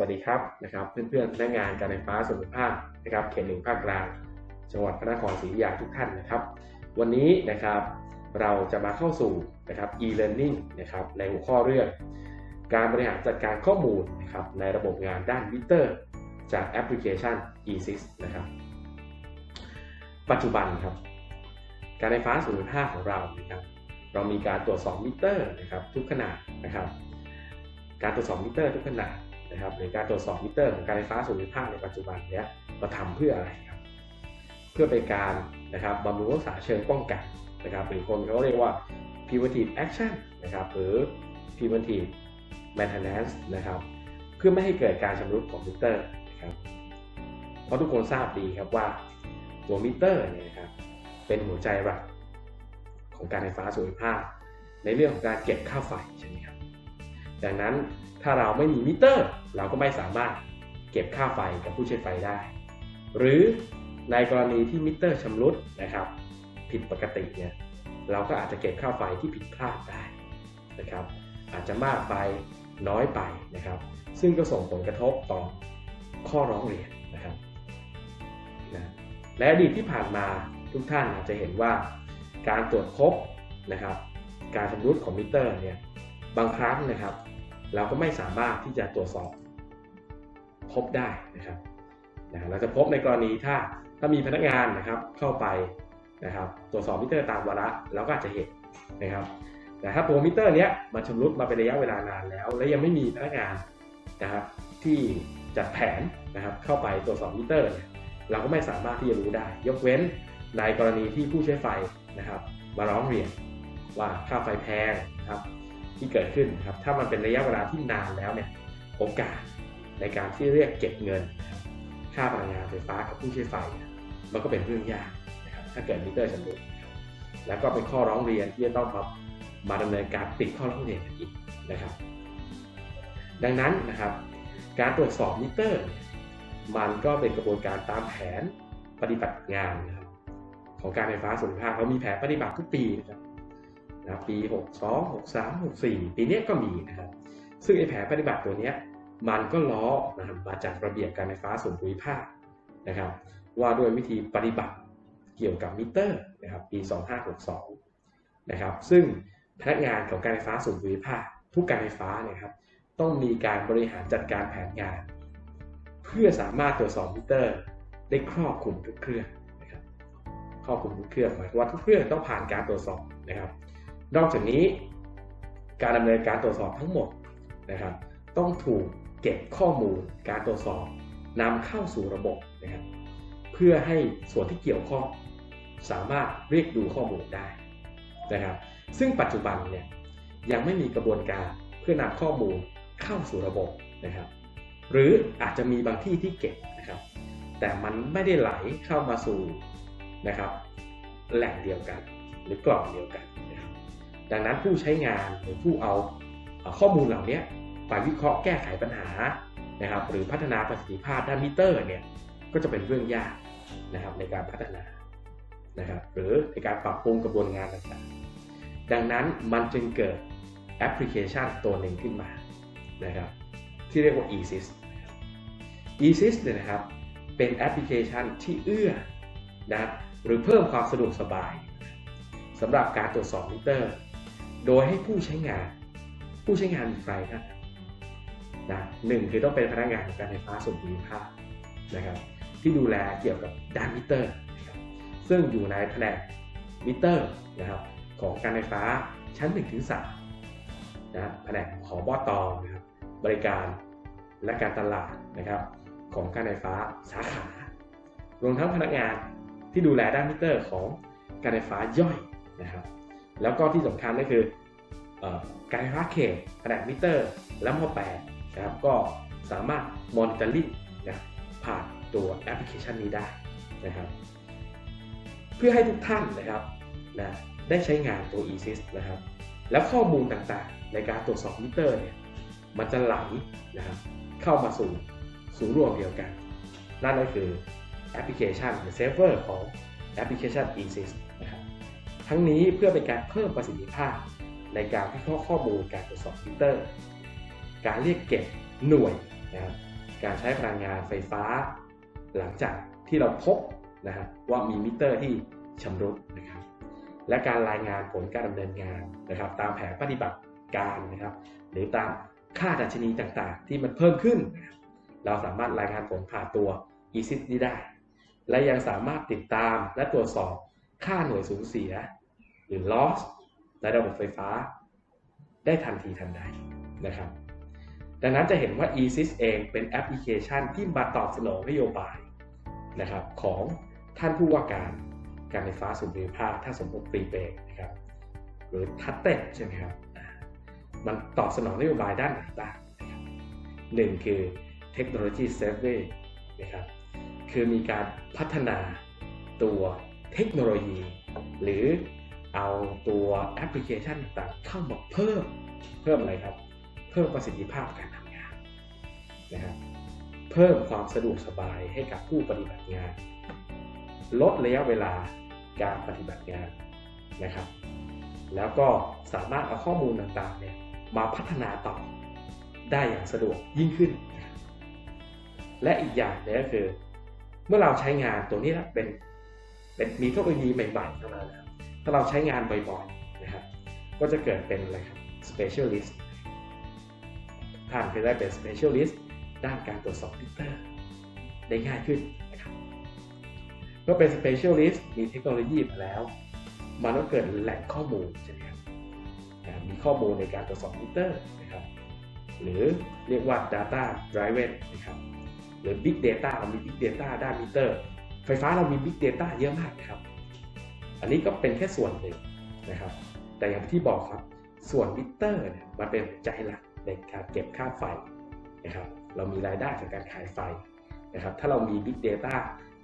วัสดีครับนะครับ เพื่อนๆพนักงานการไฟฟ้าส่วนภูมิภาคนะครับเขตหนึ่งภาคกลาง จังหวัดพระนครศรีอยุธยาทุกท่านนะครับ วันนี้นะครับเราจะมาเข้าสู่นะครับ e-learning นะครับในหัวข้อเรื่อง การบริหารจัดการข้อมูลนะครับในระบบงานด้านมิเตอร์ จากแอปพลิเคชัน e-sys นะครับ ปัจจุบันครับ การไฟฟ้าส่วนภูมิภาคของเรานะครับ เรามีการตรวจสอบมิเตอร์นะครับทุกขนาดนะครับ การตรวจสอบมิเตอร์ทุกขนาด นะครับหรือการตรวจสอบมิเตอร์ของการไฟฟ้าส่วนภูมิภาคในปัจจุบันเนี้ยมาทำเพื่ออะไรครับ เพื่อเป็นการนะครับบำรุงรักษาเชิงป้องกันนะครับหรือคนเขาเรียกว่า preventive action นะครับหรือ preventive maintenance นะครับเพื่อไม่ให้เกิดการชำรุดของมิเตอร์นะครับเพราะทุกคนทราบดีครับว่าตัวมิเตอร์เนี่ยนะครับเป็นหัวใจหลักของการไฟฟ้าส่วนภูมิภาคในเรื่องของการเก็บค่าไฟใช่ไหมครับดังนั้น ถ้าเราไม่มีมิเตอร์ เราก็ไม่สามารถเก็บค่าไฟกับผู้ใช้ไฟได้ หรือในกรณีที่มิเตอร์ชำรุดนะครับ ผิดปกติเนี่ยเราก็อาจจะเก็บค่าไฟที่ผิดพลาดได้นะครับ อาจจะมากไปน้อยไปนะครับ ซึ่งก็ส่งผลกระทบต่อข้อร้องเรียนนะครับนะและอดีตที่ผ่านมาทุกท่านอาจจะเห็นว่าการตรวจพบนะครับ การชำรุดของมิเตอร์เนี่ยบางครั้งนะครับ เราก็ไม่สามารถที่จะตรวจสอบพบได้นะครับนะเราจะพบในกรณีถ้าถ้ามีพนักงานนะครับเข้าไปนะครับตรวจสอบมิเตอร์ตามวาระเราก็อาจจะเห็นนะครับแต่ถ้าตัวมิเตอร์เนี้ยมันชำรุดมาเป็นระยะเวลานานแล้ว และยังไม่มีพนักงานนะครับที่จัดแผนนะครับเข้าไปตรวจสอบมิเตอร์เนี่ยเราก็ไม่สามารถที่จะรู้ได้ ยกเว้นในกรณีที่ผู้ใช้ไฟนะครับ มาร้องเรียนว่าค่าไฟแพงนะครับ ที่เกิดขึ้นครับถ้ามันเป็นระยะเวลาที่นานแล้วเนี่ยโอกาสในการที่เรียกเก็บเงิน ค่าพลังงานไฟฟ้ากับผู้ใช้ไฟ มันก็เป็นเรื่องยากนะครับถ้าเกิดมิเตอร์ชำรุดแล้วก็เป็นข้อร้องเรียนที่จะต้องมามาดำเนินการปิดข้อร้องเรียนอีกนะครับ ดังนั้นนะครับ การตรวจสอบมิเตอร์ มันก็เป็นกระบวนการตามแผนปฏิบัติงานนะครับของการไฟฟ้าส่วนภูมิภาคเรามีแผนปฏิบัติทุกปีนะครับ นะปี 62 63 64 ปีนี้ก็มีนะครับซึ่งไอแผนปฏิบัติตัวเนี้ยมันก็ล้อนะครับมาจากระเบียบการไฟฟ้าส่วนภูมิภาคนะครับว่าด้วยวิธีปฏิบัติเกี่ยวกับมิเตอร์นะครับปี 2562 นะครับซึ่งพนักงานของการไฟฟ้าส่วนภูมิภาคทุกการไฟฟ้าเนี่ยครับต้องมีการบริหารจัดการแผนงาน เพื่อสามารถตรวจสอบมิเตอร์ ได้ครอบคลุมทุกเครื่องนะครับครอบคลุมทุกเครื่องหมายความว่าทุกเครื่องต้องผ่านการตรวจสอบนะครับ นอกจากนี้การดำเนินการตรวจสอบทั้งหมดนะครับ ต้องถูกเก็บข้อมูลการตรวจสอบนำเข้าสู่ระบบนะครับ เพื่อให้ส่วนที่เกี่ยวข้องสามารถเรียกดูข้อมูลได้นะครับ ซึ่งปัจจุบันเนี่ยยังไม่มีกระบวนการเพื่อนำข้อมูลเข้าสู่ระบบนะครับ หรืออาจจะมีบางที่ที่เก็บนะครับ แต่มันไม่ได้ไหลเข้ามาสู่นะครับ แหล่งเดียวกัน หรือกล่องเดียวกันนะ ดังนั้นผู้ใช้งานหรือผู้เอาข้อมูลเหล่านี้ไปวิเคราะห์แก้ไขปัญหานะครับ หรือพัฒนาประสิทธิภาพด้านมิเตอร์เนี่ยก็จะเป็นเรื่องยากนะครับในการพัฒนานะครับหรือในการปรับปรุงกระบวนงานต่างๆ ดังนั้นมันจึงเกิดแอปพลิเคชันตัวหนึ่งขึ้นมานะครับที่เรียกว่า eSys eSys เนี่ยนะครับเป็นแอปพลิเคชันที่เอื้อนะหรือเพิ่มความสะดวกสบายสำหรับการตรวจสอบมิเตอร์ โดยให้ผู้ใช้งาน ผู้ใช้งานมีใครครับนะหนึ่งคือต้องเป็นพนักงานของการไฟฟ้าส่วนภูมิภาคนะครับ ที่ดูแลเกี่ยวกับด้านมิเตอร์ ซึ่งอยู่ในแผนกมิเตอร์นะครับของการไฟฟ้าชั้น1ถึง3นะแผนกขอบอตอนะครับบริการและการตลาดนะครับของการไฟฟ้าสาขารวมทั้งพนักงานที่ดูแลด้านมิเตอร์ของการไฟฟ้าย่อยนะครับ แล้วก็ที่สำคัญก็คือการไฟฟ้าเขตแผนกมิเตอร์ และมอแปดนะครับก็สามารถมอนิเตอร์ลิงนะผ่านตัวแอปพลิเคชันนี้ได้นะครับ เพื่อให้ทุกท่านนะครับนะได้ใช้งานตัว eSys นะครับ แล้วข้อมูลต่างๆ ในการตรวจสอบมิเตอร์เนี่ยมันจะไหลนะครับเข้ามาสู่ศูนย์รวมเดียวกัน นั่นก็คือแอปพลิเคชันหรือเซิร์ฟเวอร์ของแอปพลิเคชัน eSys ทั้งนี้เพื่อเป็นการเพิ่มประสิทธิภาพ ในการวิเคราะห์ข้อมูลการตรวจสอบมิเตอร์ การเรียกเก็บหน่วยนะครับการใช้พลังงานไฟฟ้า หลังจากที่เราพบนะครับว่ามีมิเตอร์ที่ชำรุดนะครับ และการรายงานผลการดำเนินงานนะครับ ตามแผนปฏิบัติการนะครับ หรือตามค่าดัชนีต่างๆ ที่มันเพิ่มขึ้น เราสามารถรายงานผลผ่านตัว e-sys นี้ได้ และยังสามารถติดตามและตรวจสอบค่าหน่วยสูญเสีย หรือ loss ในระบบไฟฟ้า ได้ทันทีทันใดนะครับ ดังนั้นจะเห็นว่า eSys เองเป็นแอปพลิเคชันที่มาตอบสนองนโยบายนะครับของท่านผู้ว่าการการไฟฟ้าส่วนภูมิภาคถ้าสมมติปรีเปย์นะครับหรือทัตเต็ใช่ไหมครับมันตอบสนองนโยบายด้านไหนบ้างหนึ่งคือเทคโนโลยีเซฟเวนะครับคือมีการพัฒนาตัวเทคโนโลยี หรือ เอาตัวแอปพลิเคชันต่างๆเข้ามาเพิ่มเพิ่มอะไรครับ เพิ่มประสิทธิภาพการทำงานนะครับเพิ่มความสะดวกสบายให้กับผู้ปฏิบัติงาน ลดระยะเวลาการปฏิบัติงานนะครับ แล้วก็สามารถเอาข้อมูลต่างๆเนี่ยมาพัฒนาต่อได้อย่างสะดวกยิ่งขึ้น และอีกอย่างนึงก็คือ เมื่อเราใช้งานตัวนี้นะเป็นเป็นมีเทคโนโลยีใหม่ๆเข้ามานะครับ ถ้าเราใช้งานบ่อยๆนะครับ ก็จะเกิดเป็นอะไรครับ specialist ท่านจะได้เป็น specialist ด้านการตรวจสอบมิเตอร์ได้ง่ายขึ้นนะครับเมื่อเป็น specialist มีเทคโนโลยีมาแล้ว มันก็เกิดแหล่งข้อมูลใช่ไหมครับมีข้อมูลในการตรวจสอบมิเตอร์นะครับ หรือเรียกว่า data driven นะครับ หรือ big data เรามี big data ด้านมิเตอร์ ไฟฟ้าเรามี big data เยอะมากนะครับ อันนี้ก็เป็นแค่ส่วนหนึ่งนะครับ แต่อย่างที่บอกครับ ส่วนมิเตอร์เนี่ยมันเป็นใจหลักในการเก็บค่าไฟนะครับ เรามีรายได้จากการขายไฟนะครับ ถ้าเรามี Big Data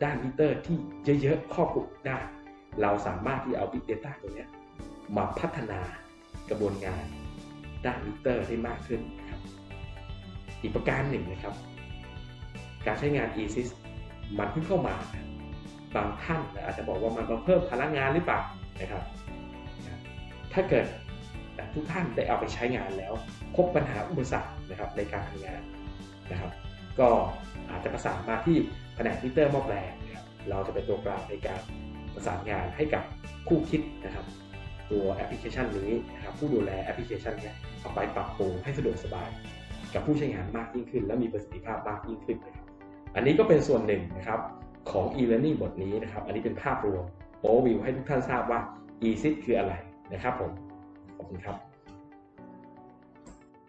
ด้านมิเตอร์ที่เยอะๆครอบคลุมได้ เราสามารถที่เอา Big Data ตรงเนี้ยมาพัฒนากระบวนงานด้านมิเตอร์ได้มากขึ้นนะครับ อีกประการหนึ่งนะครับ การใช้งาน eSys มันเพิ่งเข้ามานะ บางท่านอาจจะบอกว่ามันมาเพิ่มพลังงานหรือเปล่านะครับ ถ้าเกิดทุกท่านได้เอาไปใช้งานแล้ว พบปัญหาอุปสรรคนะครับในการทำงานนะครับ ก็อาจจะประสานมาที่แผนกมิเตอร์ม้อแปลงนะครับเราจะเป็นตัวกลางในการประสานงานให้กับคู่คิดนะครับ ตัวแอปพลิเคชันนี้นะครับ ผู้ดูแลแอปพลิเคชันนี้เอาไปปรับปรุงให้สะดวกสบาย กับผู้ใช้งานมากยิ่งขึ้น และมีประสิทธิภาพมากยิ่งขึ้นนะครับอันนี้ก็เป็นส่วนหนึ่งนะครับ ของ e-learning บทนี้นะครับ อันนี้เป็นภาพรวม overview ให้ทุกท่านทราบว่า e-sit คืออะไรนะครับผม ขอบคุณครับ